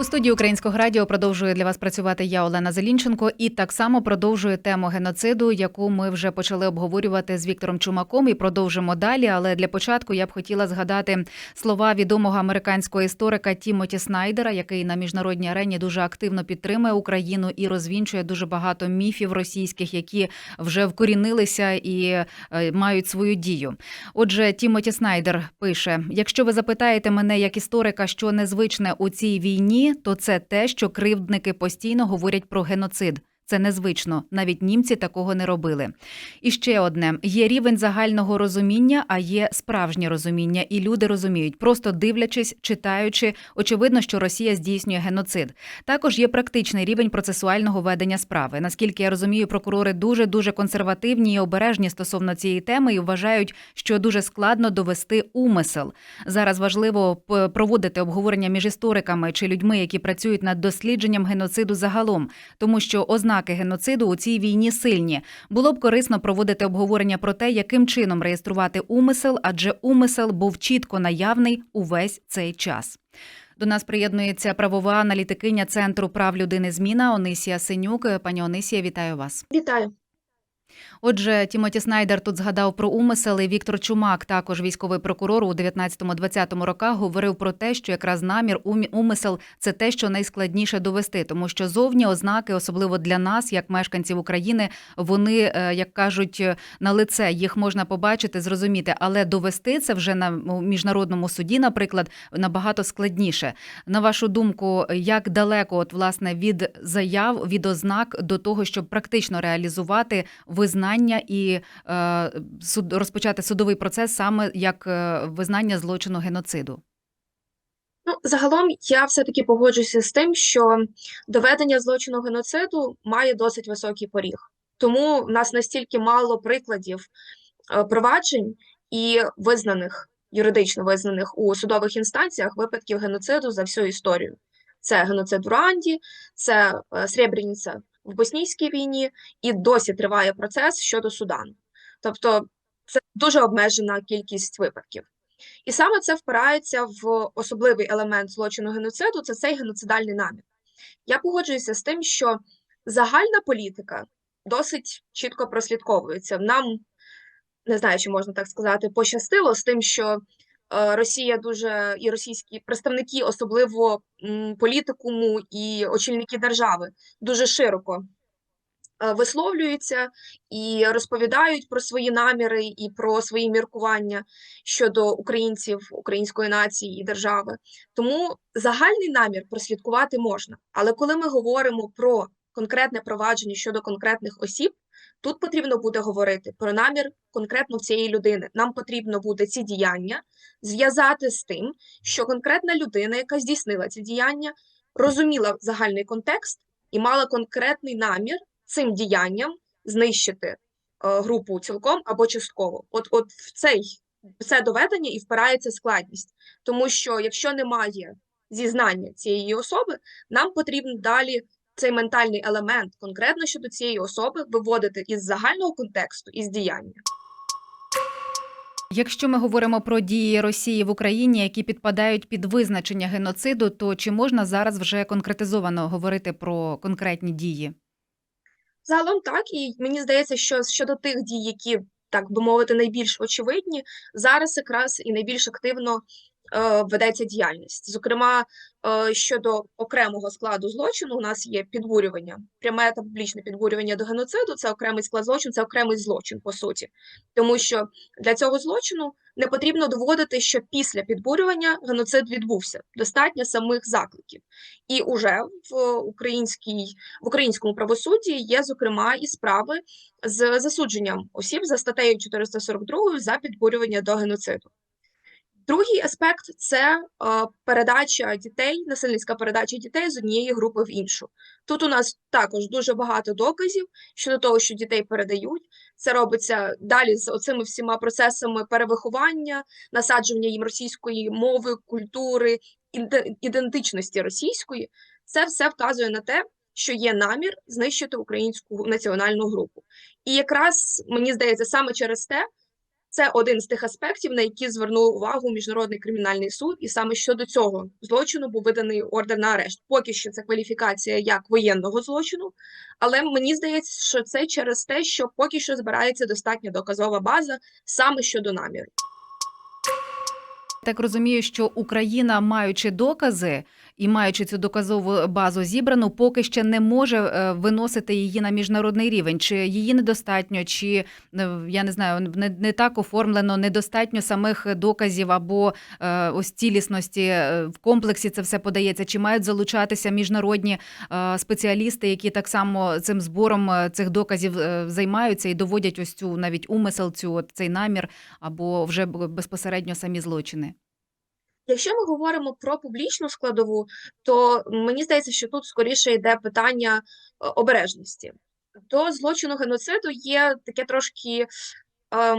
У студії Українського радіо продовжує для вас працювати я, Олена Зелінченко, і так само продовжує тему геноциду, яку ми вже почали обговорювати з Віктором Чумаком і продовжимо далі. Але для початку я б хотіла згадати слова відомого американського історика Тімоті Снайдера, який на міжнародній арені дуже активно підтримує Україну і розвінчує дуже багато міфів російських, які вже вкорінилися і е, мають свою дію. Отже, Тімоті Снайдер пише: якщо ви запитаєте мене як історика, що незвичне у цій війні, то це те, що кривдники постійно говорять про геноцид. Це незвично, навіть німці такого не робили. І ще одне: є рівень загального розуміння, а є справжнє розуміння, і люди розуміють, просто дивлячись, читаючи, очевидно, що Росія здійснює геноцид. Також є практичний рівень процесуального ведення справи. Наскільки я розумію, прокурори дуже дуже консервативні і обережні стосовно цієї теми і вважають, що дуже складно довести умисел. Зараз важливо проводити обговорення між істориками чи людьми, які працюють над дослідженням геноциду загалом, тому що ознаки геноциду у цій війні сильні. Було б корисно проводити обговорення про те, яким чином реєструвати умисел, адже умисел був чітко наявний увесь цей час. До нас приєднується правова аналітикиня Центру прав людини зміна Онисія Синюк. Пані Онисія, вітаю вас. Вітаю. Отже, Тімоті Снайдер тут згадав про умисел. і Віктор Чумак, також військовий прокурор у 19-20 роках, говорив про те, що якраз намір умисел це те, що найскладніше довести, тому що зовні ознаки, особливо для нас, як мешканців України, вони, е, як кажуть, на лице їх можна побачити, зрозуміти, але довести це вже на міжнародному суді, наприклад, набагато складніше. На вашу думку, як далеко, от власне, від заяв, від ознак до того, щоб практично реалізувати визнання і е, суд розпочати судовий процес саме як е, визнання злочину геноциду? Ну, загалом я все-таки погоджуюся з тим, що доведення злочину геноциду має досить високий поріг. Тому в нас настільки мало прикладів е, проваджень і визнаних, юридично визнаних у судових інстанціях випадків геноциду за всю історію. Це геноцид в Руанді, це Сребреніця в Боснійській війні, і досі триває процес щодо Судану. Тобто це дуже обмежена кількість випадків. І саме це впирається в особливий елемент злочину геноциду це цей геноцидальний намір. Я погоджуюся з тим, що загальна політика досить чітко прослідковується. Нам не знаю, чи можна так сказати, пощастило з тим, що Росія дуже і російські представники, особливо політикуму і очільники держави, дуже широко е, висловлюються і розповідають про свої наміри і про свої міркування щодо українців, української нації і держави. Тому загальний намір прослідкувати можна. Але коли ми говоримо про конкретне провадження щодо конкретних осіб, тут потрібно буде говорити про намір конкретно цієї людини. Нам потрібно буде ці діяння зв'язати з тим, що конкретна людина, яка здійснила ці діяння, розуміла загальний контекст і мала конкретний намір цим діянням знищити е, групу цілком або частково. От, от в цей це доведення і впирається складність, тому що якщо немає зізнання цієї особи, нам потрібно далі цей ментальний елемент конкретно щодо цієї особи виводити із загального контексту із діяння. Якщо ми говоримо про дії Росії в Україні, які підпадають під визначення геноциду, то чи можна зараз вже конкретизовано говорити про конкретні дії? Загалом так, і мені здається, що щодо тих дій, які так би мовити, найбільш очевидні, зараз якраз і найбільш активно ведеться діяльність. Зокрема, е, щодо окремого складу злочину, у нас є підбурювання, пряме та публічне підбурювання до геноциду. Це окремий склад злочину, це окремий злочин по суті, тому що для цього злочину не потрібно доводити, що після підбурювання геноцид відбувся. Достатньо самих закликів. І уже в українській в українському правосудді є зокрема і справи з засудженням осіб за статтею 442 за підбурювання до геноциду. Другий аспект це е, передача дітей, насильницька передача дітей з однієї групи в іншу. Тут у нас також дуже багато доказів щодо того, що дітей передають. Це робиться далі з оцими всіма процесами перевиховання, насадження їм російської мови, культури, іде- ідентичності російської. Це все вказує на те, що є намір знищити українську національну групу. І якраз мені здається, саме через те Це один з тих аспектів, на які звернув увагу Міжнародний кримінальний суд, і саме щодо цього злочину був виданий ордер на арешт. Поки що це кваліфікація як воєнного злочину, але мені здається, що це через те, що поки що збирається достатня доказова база саме щодо наміру. Так розумію, що Україна, маючи докази і маючи цю доказову базу зібрану, поки ще не може е, виносити її на міжнародний рівень. Чи її недостатньо, чи е, я не знаю, не, не так оформлено, недостатньо самих доказів або е, ось цілісності в комплексі це все подається. Чи мають залучатися міжнародні спеціалісти, які так само цим збором цих доказів займаються і доводять ось цю навіть умисел, цю цей намір, або вже безпосередньо самі злочини? Якщо ми говоримо про публічну складову, то мені здається, що тут скоріше йде питання е, обережності. До злочину геноциду є таке трошки ем,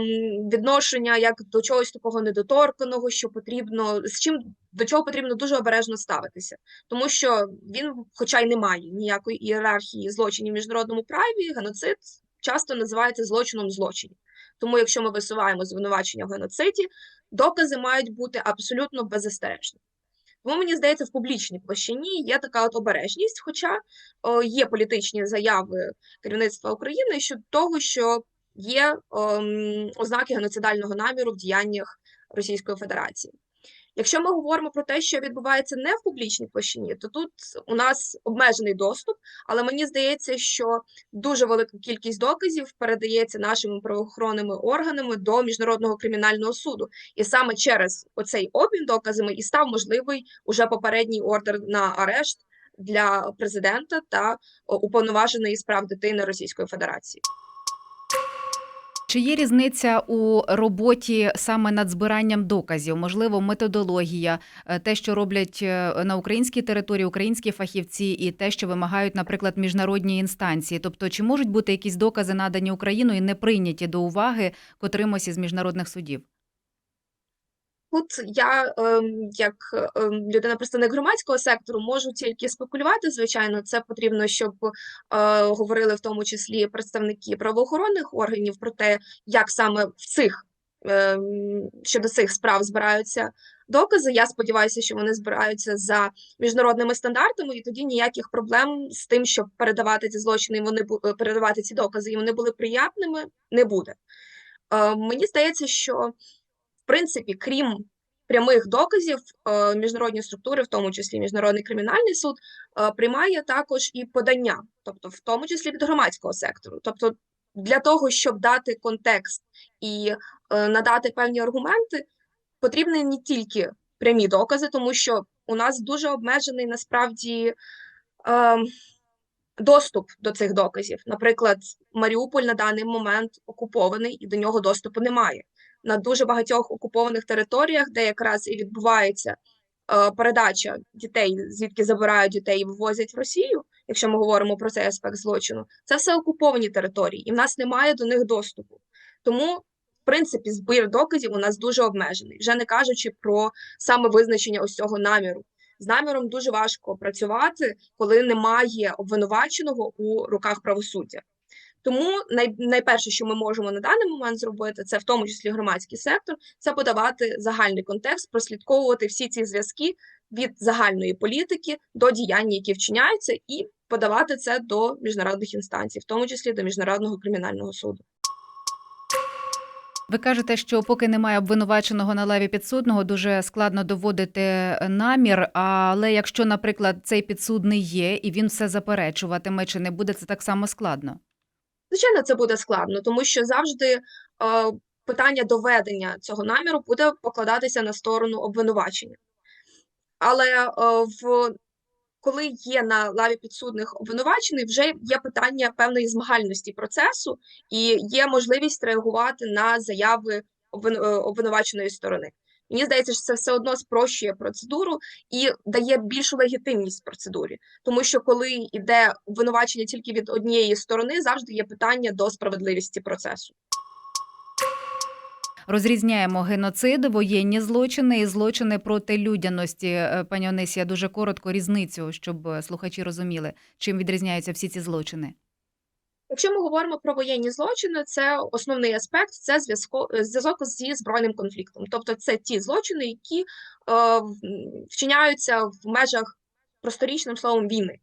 відношення як до чогось такого недоторканого, що потрібно з чим до чого потрібно дуже обережно ставитися, тому що він, хоча й не має ніякої ієрархії злочинів в міжнародному праві, геноцид часто називається злочином злочинів. Тому, якщо ми висуваємо звинувачення в геноциді, докази мають бути абсолютно беззастережні. Тому мені здається, в публічній площині є така от обережність, хоча о, є політичні заяви керівництва України щодо того, що є о, ознаки геноцидального наміру в діяннях Російської Федерації. Якщо ми говоримо про те, що відбувається не в публічній площині, то тут у нас обмежений доступ, але мені здається, що дуже велика кількість доказів передається нашими правоохоронними органами до міжнародного кримінального суду, і саме через оцей обмін доказами і став можливий уже попередній ордер на арешт для президента та уповноваженої з прав дитини Російської Федерації. Чи є різниця у роботі саме над збиранням доказів? Можливо, методологія, е, те, що роблять е, на українській території українські фахівці, і те, що вимагають, наприклад, міжнародні інстанції. Тобто, чи можуть бути якісь докази надані Україною не прийняті до уваги котримось із міжнародних судів? Тут я, ем, як ем, людина, представник громадського сектору, можу тільки спекулювати. Звичайно, це потрібно, щоб е, говорили в тому числі представники правоохоронних органів про те, як саме в цих ем, щодо цих справ збираються докази. Я сподіваюся, що вони збираються за міжнародними стандартами, і тоді ніяких проблем з тим, щоб передавати ці злочини, вони е, передавати ці докази, і вони були приятними, не буде. Е, Мені здається, що принципі, крім прямих доказів, е, міжнародні структури, в тому числі Міжнародний кримінальний суд, е, приймає також і подання, тобто в тому числі від громадського сектору. Тобто, для того, щоб дати контекст і е, надати певні аргументи, потрібні не тільки прямі докази, тому що у нас дуже обмежений насправді. е, Доступ до цих доказів, наприклад, Маріуполь на даний момент окупований і до нього доступу немає на дуже багатьох окупованих територіях, де якраз і відбувається е, передача дітей, звідки забирають дітей і вивозять в Росію, якщо ми говоримо про цей аспект злочину, це все окуповані території, і в нас немає до них доступу. Тому, в принципі, збір доказів у нас дуже обмежений, вже не кажучи про саме визначення ось цього наміру. З наміром дуже важко працювати, коли немає обвинуваченого у руках правосуддя. Тому най, найперше, що ми можемо на даний момент зробити, це в тому числі громадський сектор, це подавати загальний контекст, прослідковувати всі ці зв'язки від загальної політики до діянь, які вчиняються, і подавати це до міжнародних інстанцій, в тому числі до міжнародного кримінального суду. Ви кажете, що поки немає обвинуваченого на лаві підсудного, дуже складно доводити намір. Але якщо, наприклад, цей підсудний є і він все заперечуватиме, чи не буде це так само складно? Звичайно, це буде складно, тому що завжди е, питання доведення цього наміру буде покладатися на сторону обвинувачення. Але е, в коли є на лаві підсудних обвинувачений, вже є питання певної змагальності процесу і є можливість реагувати на заяви е, обвинуваченої сторони. Мені здається, що це все одно спрощує процедуру і дає більшу легітимність процедурі, тому що коли йде обвинувачення тільки від однієї сторони, завжди є питання до справедливості процесу. Розрізняємо геноцид, воєнні злочини і злочини проти людяності. Е, Пані Онисія, дуже коротко різницю, щоб е, слухачі розуміли, чим відрізняються всі ці злочини. Якщо ми говоримо про воєнні злочини, це основний аспект це е, зв'язок зі збройним конфліктом. Тобто це ті злочини, які е, вчиняються в межах просторічним словом війни.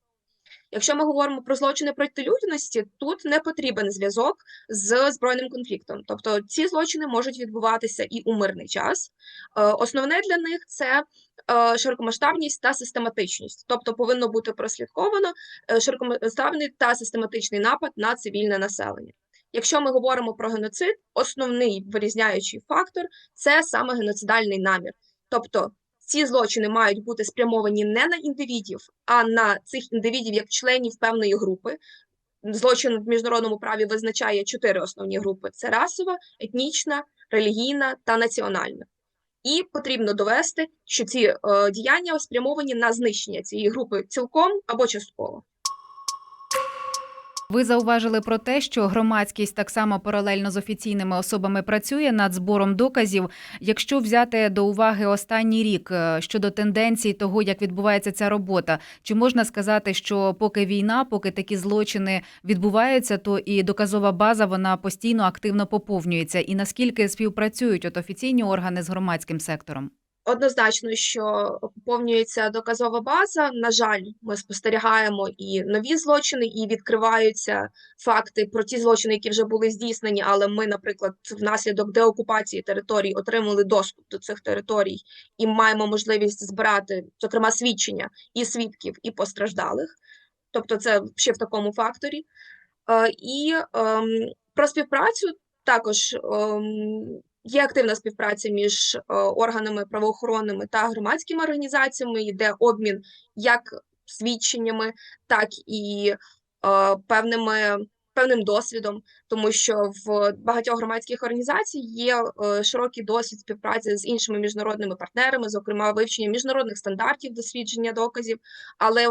Якщо ми говоримо про злочини проти людяності, тут не потрібен зв'язок з збройним конфліктом. Тобто ці злочини можуть відбуватися і у мирний час. Е, Основне для них це е, широкомасштабність та систематичність, тобто повинно бути прослідковано е, широкомасштабний та систематичний напад на цивільне населення. Якщо ми говоримо про геноцид, основний вирізняючий фактор це саме геноцидальний намір. Тобто ці злочини мають бути спрямовані не на індивідів, а на цих індивідів як членів певної групи. Злочин в міжнародному праві визначає чотири основні групи: це расова, етнічна, релігійна та національна. І потрібно довести, що ці е, діяння спрямовані на знищення цієї групи цілком або частково. Ви зауважили про те, що громадськість так само паралельно з офіційними особами працює над збором доказів. Якщо взяти до уваги останній рік е, щодо тенденцій того, як відбувається ця робота, чи можна сказати, що поки війна, поки такі злочини відбуваються, то і доказова база вона постійно активно поповнюється? І наскільки співпрацюють от офіційні органи з громадським сектором? Однозначно, що поповнюється доказова база. На жаль, ми спостерігаємо і нові злочини, і відкриваються факти про ті злочини, які вже були здійснені. Але ми, наприклад, внаслідок деокупації територій отримали доступ до цих територій і маємо можливість збирати, зокрема, свідчення і свідків, і постраждалих. Тобто, це ще в такому факторі. Е, І ем, про співпрацю також ем, є активна співпраця між е, органами правоохоронними та громадськими організаціями, йде обмін як свідченнями, так і е, певними. Певним досвідом, тому що в багатьох громадських організацій є е, широкий досвід співпраці з іншими міжнародними партнерами, зокрема вивчення міжнародних стандартів дослідження доказів. Але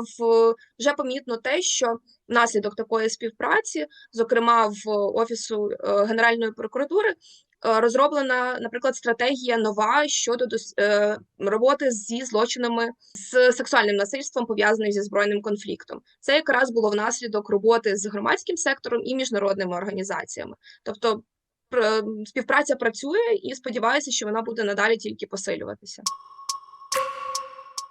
вже помітно те, що внаслідок такої співпраці, зокрема в офісу Генеральної прокуратури, розроблена, наприклад, стратегія нова щодо дос- е, роботи зі злочинами з сексуальним насильством, пов'язаним зі збройним конфліктом. Це якраз було внаслідок роботи з громадським сектором і міжнародними організаціями. Тобто пр- співпраця працює і сподіваюся, що вона буде надалі тільки посилюватися.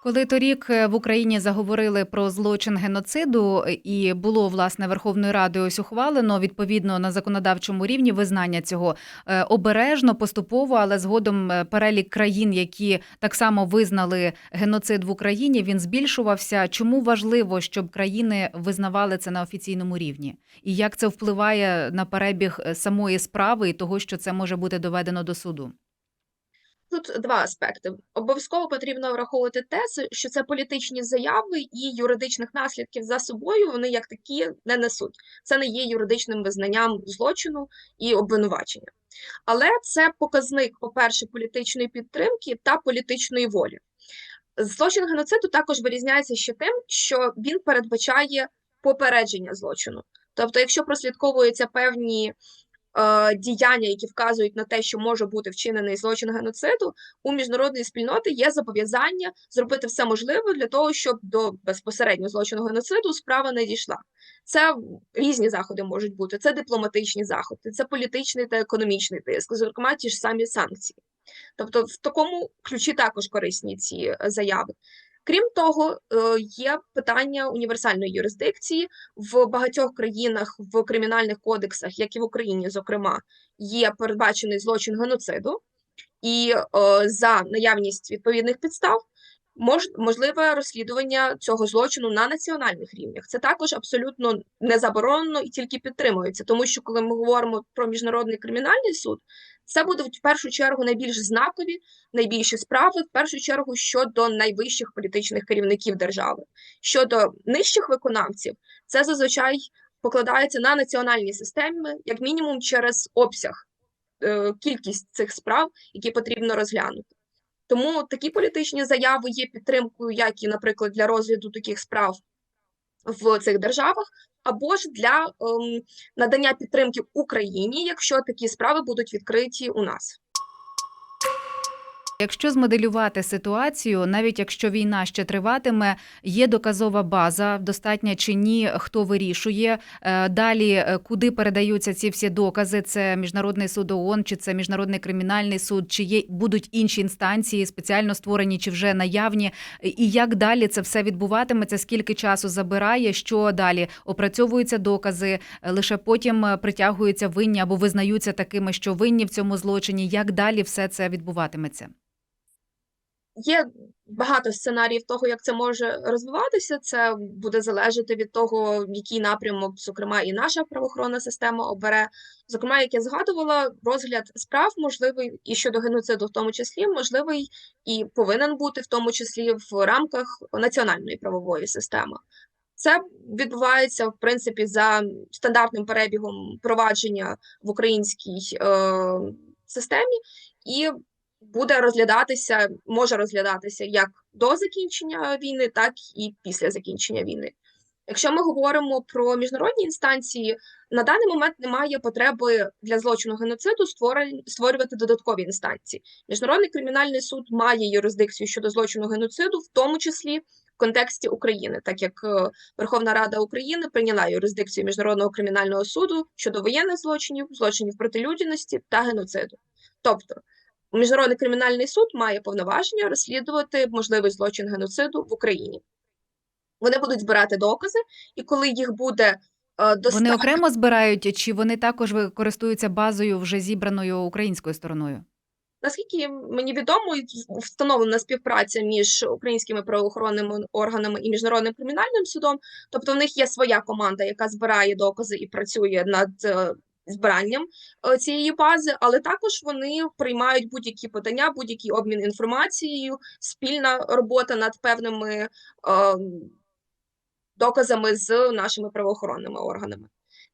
Коли торік е, в Україні заговорили про злочин геноциду, і було власне Верховною Радою ось ухвалено відповідно на законодавчому рівні визнання цього е, обережно, поступово, але згодом е, перелік країн, які так само визнали геноцид в Україні, він збільшувався. Чому важливо, щоб країни визнавали це на офіційному рівні? І як це впливає на перебіг самої справи і того, що це може бути доведено до суду? Тут два аспекти. Обов'язково потрібно враховувати те, що це політичні заяви і юридичних наслідків за собою вони як такі не несуть. Це не є юридичним визнанням злочину і обвинувачення. Але це показник, по-перше, політичної підтримки та політичної волі. Злочин геноциду також вирізняється ще тим, що він передбачає попередження злочину. Тобто, якщо прослідковуються певні діяння, які вказують на те, що може бути вчинений злочин геноциду, у міжнародної спільноти є зобов'язання зробити все можливе для того, щоб до безпосередньо злочину геноциду справа не дійшла. Це різні заходи можуть бути. Це дипломатичні заходи, це політичний та економічний тиск, зокрема ті ж самі санкції. Тобто, в такому ключі також корисні ці е, заяви. Крім того, е, є питання універсальної юрисдикції в багатьох країнах в кримінальних кодексах, як і в Україні, зокрема, є передбачений злочин геноциду, і е, за наявність відповідних підстав мож, можливе розслідування цього злочину на національних рівнях. Це також абсолютно не заборонено і тільки підтримується, тому що коли ми говоримо про міжнародний кримінальний суд, це буде в першу чергу найбільш знакові, найбільші справи, в першу чергу щодо найвищих політичних керівників держави. Щодо нижчих виконавців, це зазвичай покладається на національні системи, як мінімум через обсяг, е, кількість цих справ, які потрібно розглянути. Тому такі політичні заяви є підтримкою, як і, наприклад, для розгляду таких справ в цих державах, або ж для ем, надання підтримки Україні, якщо такі справи будуть відкриті у нас. Якщо змоделювати ситуацію, навіть якщо війна ще триватиме, є доказова база, достатня чи ні, хто вирішує. Е, Далі, е, куди передаються ці всі докази? Це міжнародний суд ООН, чи це міжнародний кримінальний суд, чи є будуть інші інстанції, спеціально створені чи вже наявні, і як далі це все відбуватиметься? Скільки часу забирає? Що далі опрацьовуються докази? е, Лише потім притягуються винні або визнаються такими, що винні в цьому злочині. Як далі все це відбуватиметься? Є багато сценаріїв того, як це може розвиватися. Це буде залежати від того, який напрямок, зокрема, і наша правоохоронна система обере. Зокрема, як я згадувала, розгляд справ можливий і щодо геноциду, в тому числі, можливий і повинен бути, в тому числі в рамках національної правової системи. Це відбувається в принципі за стандартним перебігом провадження в українській е, системі і буде розглядатися, може розглядатися як до закінчення війни, так і після закінчення війни. Якщо ми говоримо про міжнародні інстанції, на даний момент немає потреби для злочину геноциду створювати додаткові інстанції. Міжнародний кримінальний суд має юрисдикцію щодо злочину геноциду, в тому числі в контексті України, так як е, Верховна Рада України прийняла юрисдикцію Міжнародного кримінального суду щодо воєнних злочинів, злочинів проти людяності та геноциду. Тобто Міжнародний кримінальний суд має повноваження розслідувати можливий злочин геноциду в Україні. Вони будуть збирати докази, і коли їх буде е, достатньо, Вони окремо збирають, чи вони також ви- користуються базою вже зібраною українською стороною? наскільки мені відомо, встановлена співпраця між українськими правоохоронними органами і міжнародним кримінальним судом. Тобто, в них є своя команда, яка збирає докази і працює над е, збиранням е, цієї бази, але також вони приймають будь-які подання, будь-який обмін інформацією, спільна робота над певними е, доказами з нашими правоохоронними органами.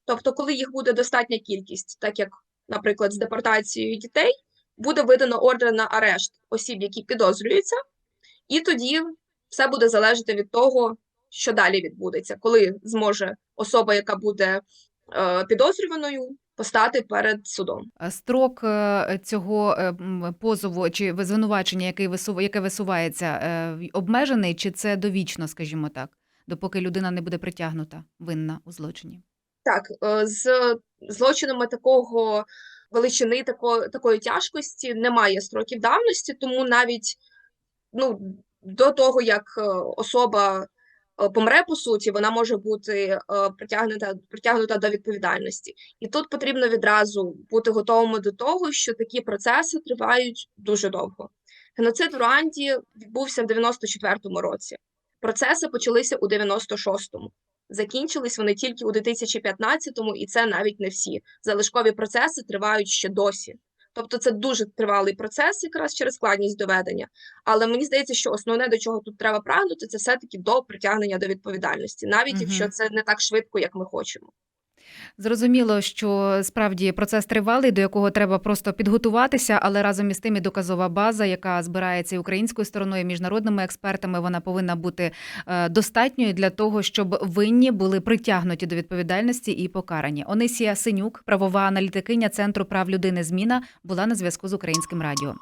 Тобто, коли їх буде достатня кількість, так як, наприклад, з депортацією дітей, буде видано ордер на арешт осіб, які підозрюються, і тоді все буде залежати від того, що далі відбудеться, коли зможе особа, яка буде підозрюваною, постати перед судом. Строк е, цього е, позову чи ви- звинувачення, який висув, яке висувається, е, обмежений, чи це довічно, скажімо так, допоки людина не буде притягнута винна у злочині? Так, е, з злочинами такого величини, тако, такої тяжкості немає строків давності, тому навіть ну, до того, як е, особа е, помре по суті, вона може бути е, притягнута, притягнута до відповідальності. І тут потрібно відразу бути готовими до того, що такі процеси тривають дуже довго. Геноцид в Руанді відбувся в 94-му році. Процеси почалися у 96-му. Закінчились вони тільки у 2015-му, і це навіть не всі. Залишкові процеси тривають ще досі. Тобто це дуже тривалий процес, якраз через складність доведення. Але мені здається, що основне, до чого тут треба прагнути, це все-таки до притягнення до відповідальності, навіть угу. якщо це не так швидко, як ми хочемо. Зрозуміло, що справді процес тривалий, до якого треба просто підготуватися, але разом із тим і доказова база, яка збирається і українською стороною, і міжнародними експертами, вона повинна бути е, достатньою для того, щоб винні були притягнуті до відповідальності і покарані. Онисія Синюк, правова аналітикиня Центру прав людини Зміна, була на зв'язку з українським радіо.